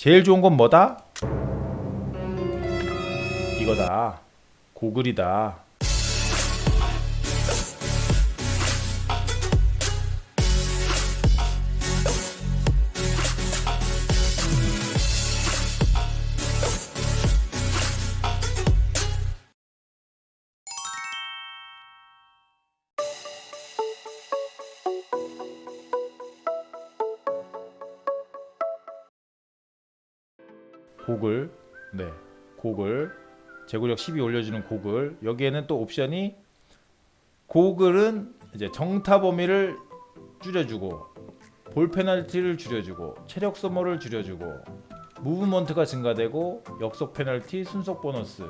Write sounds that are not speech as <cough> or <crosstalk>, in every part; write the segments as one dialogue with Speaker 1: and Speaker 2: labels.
Speaker 1: 제일 좋은 건 뭐다? 이거다. 고글이다. 고글. 네. 고글. 제구력 12 올려주는 고글. 여기에는 또 옵션이 고글은 이제 정타 범위를 줄여주고 볼 페널티를 줄여주고 체력 소모를 줄여주고 무브먼트가 증가되고 역속 페널티 순속 보너스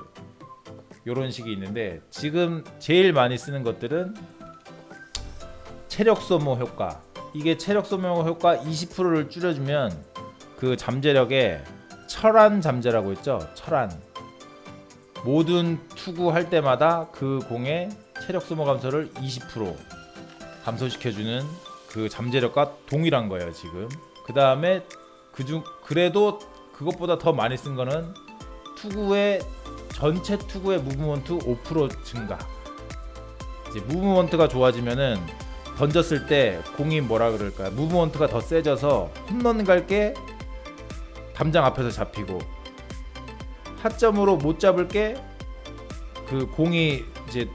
Speaker 1: 요런 식이 있는데 지금 제일 많이 쓰는 것들은 체력 소모 효과 이게 체력 소모 효과 20%를 줄여주면 그 잠재력에 철안 잠재라고 있죠? 철안. 모든 투구 할 때마다 그 공의 체력 소모 감소를 20% 감소시켜주는 그 잠재력과 동일한 거예요 지금. 그 다음에 그중 그래도 그것보다 더 많이 쓴 거는 투구의 전체 투구의 무브먼트 5% 증가. 이제 무브먼트가 좋아지면은 던졌을 때 공이 뭐라 그럴까요? 무브먼트가 더 세져서 홈런 갈 게 담장 앞에서 잡히고 타점으로 못 잡을 게 그 공이 이제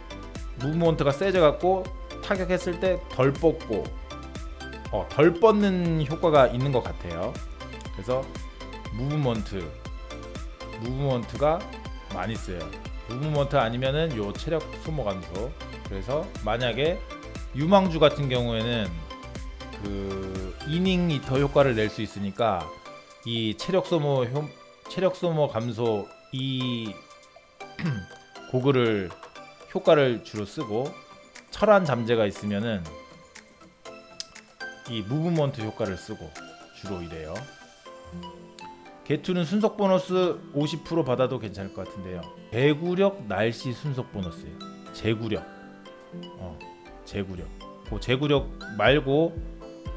Speaker 1: 무브먼트가 세져 갖고 타격했을 때 덜 뻗고 어, 덜 뻗는 효과가 있는 것 같아요. 그래서 무브먼트 무브먼트가 많이 쓰여요. 무브먼트 아니면은 요 체력 소모 감소. 그래서 만약에 유망주 같은 경우에는 그 이닝 이터 효과를 낼 수 있으니까 이 체력 소모 효, 체력 소모 감소 이 <clears throat> 고글을 효과를 주로 쓰고 철안 잠재가 있으면은 이 무브먼트 효과를 쓰고 주로 이래요. 개투는 순속 보너스 50% 받아도 괜찮을 것 같은데요. 제구력 날씨 순속 보너스예요. 제구력. 어, 제구력. 그 제구력 말고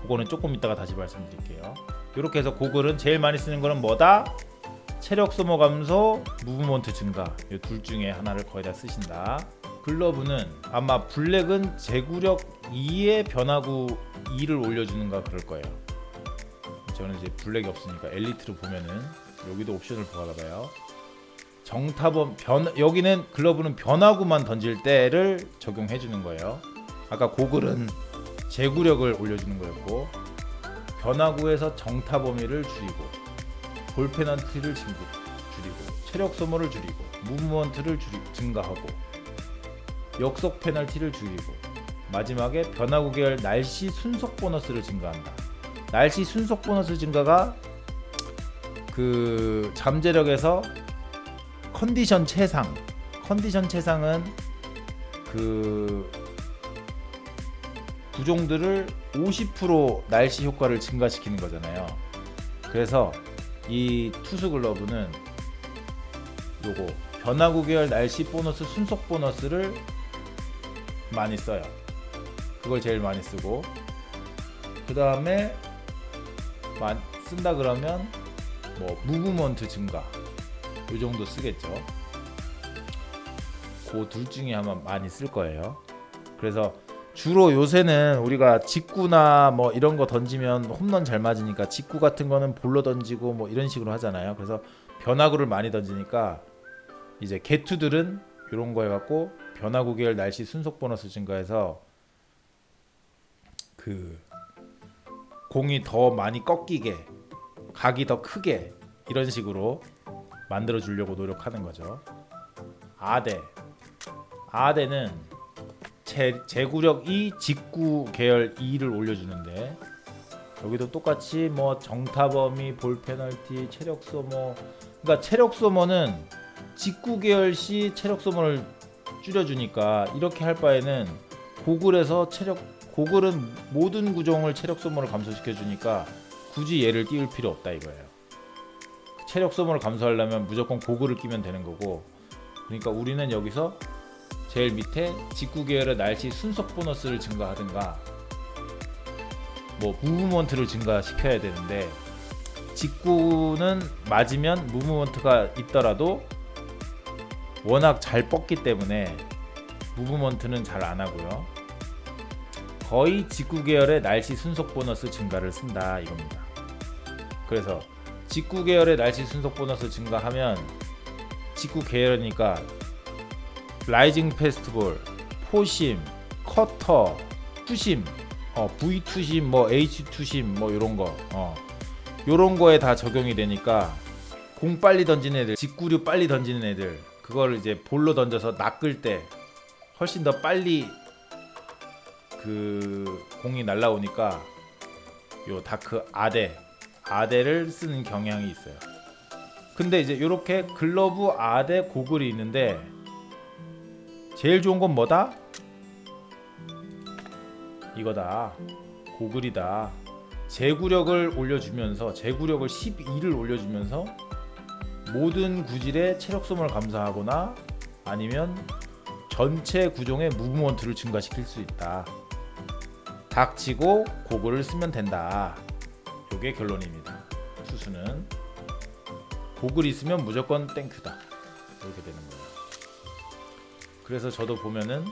Speaker 1: 그거는 조금 이따가 다시 말씀드릴게요. 이렇게 해서 고글은 제일 많이 쓰는 거는 뭐다? 체력 소모 감소, 무브먼트 증가 이 둘 중에 하나를 거의 다 쓰신다. 글러브는 아마 블랙은 제구력 2의 변화구 2를 올려주는가 그럴 거예요. 저는 이제 블랙이 없으니까 엘리트로 보면은 여기도 옵션을 보아봐요. 정타범 변 여기는 글러브는 변화구만 던질 때를 적용해 주는 거예요. 아까 고글은 제구력을 올려주는 거였고 변화구에서 정타 범위를 줄이고 볼 페널티를 증- 줄이고 체력 소모를 줄이고 무브먼트를 줄이, 증가하고 역속 페널티를 줄이고 마지막에 변화구 계열 날씨 순속 보너스를 증가한다. 날씨 순속 보너스 증가가 그 잠재력에서 컨디션 최상 컨디션 최상은 그 구종들을 50% 날씨 효과를 증가시키는 거잖아요. 그래서 이 투수 글러브는 요거 변화구 계열 날씨 보너스 순속 보너스를 많이 써요. 그걸 제일 많이 쓰고 그 다음에 쓴다 그러면 뭐 무브먼트 증가 요 정도 쓰겠죠. 그 둘 중에 아마 많이 쓸 거예요. 그래서 주로 요새는 우리가 직구나 뭐 이런 거 던지면 홈런 잘 맞으니까 직구 같은 거는 볼로 던지고 뭐 이런 식으로 하잖아요. 그래서 변화구를 많이 던지니까 이제 개투들은 이런 거 해갖고 변화구 계열 날씨 순속 보너스 증가해서 그 공이 더 많이 꺾이게 각이 더 크게 이런 식으로 만들어 주려고 노력하는 거죠. 아대 아대는 제, 제구력 2, 직구 계열 2를 올려주는데 여기도 똑같이 뭐 정타범위, 볼 페널티, 체력 소모 그러니까 체력 소모는 직구 계열 시 체력 소모를 줄여주니까 이렇게 할 바에는 고글에서 체력 고글은 모든 구종을 체력 소모를 감소시켜 주니까 굳이 얘를 띄울 필요 없다 이거예요. 체력 소모를 감소하려면 무조건 고글을 끼면 되는 거고 그러니까 우리는 여기서 제일 밑에 직구 계열의 날씨 순속 보너스를 증가하든가 뭐 무브먼트를 증가시켜야 되는데 직구는 맞으면 무브먼트가 있더라도 워낙 잘 뻗기 때문에 무브먼트는 잘 안 하고요. 거의 직구 계열의 날씨 순속 보너스 증가를 쓴다 이겁니다. 그래서 직구 계열의 날씨 순속 보너스 증가하면 직구 계열이니까 라이징 페스티벌, 포심, 커터, 투심, 어, V 투심, 뭐 H 투심, 뭐 이런 거, 어, 요런 거에 다 적용이 되니까 공 빨리 던지는 애들, 직구류 빨리 던지는 애들, 그거를 이제 볼로 던져서 낚을 때 훨씬 더 빨리 그 공이 날라오니까 요 다크 아대, 아대를 쓰는 경향이 있어요. 근데 이제 이렇게 글러브 아대 고글이 있는데 제일 좋은 건 뭐다? 이거다. 고글이다. 제구력을 올려주면서 제구력을 12를 올려주면서 모든 구질의 체력 소모를 감소하거나 아니면 전체 구종의 무브먼트를 증가시킬 수 있다. 닥치고 고글을 쓰면 된다. 요게 결론입니다. 투수는 고글 있으면 무조건 땡큐다. 이렇게 되는 거예요. 그래서 저도 보면은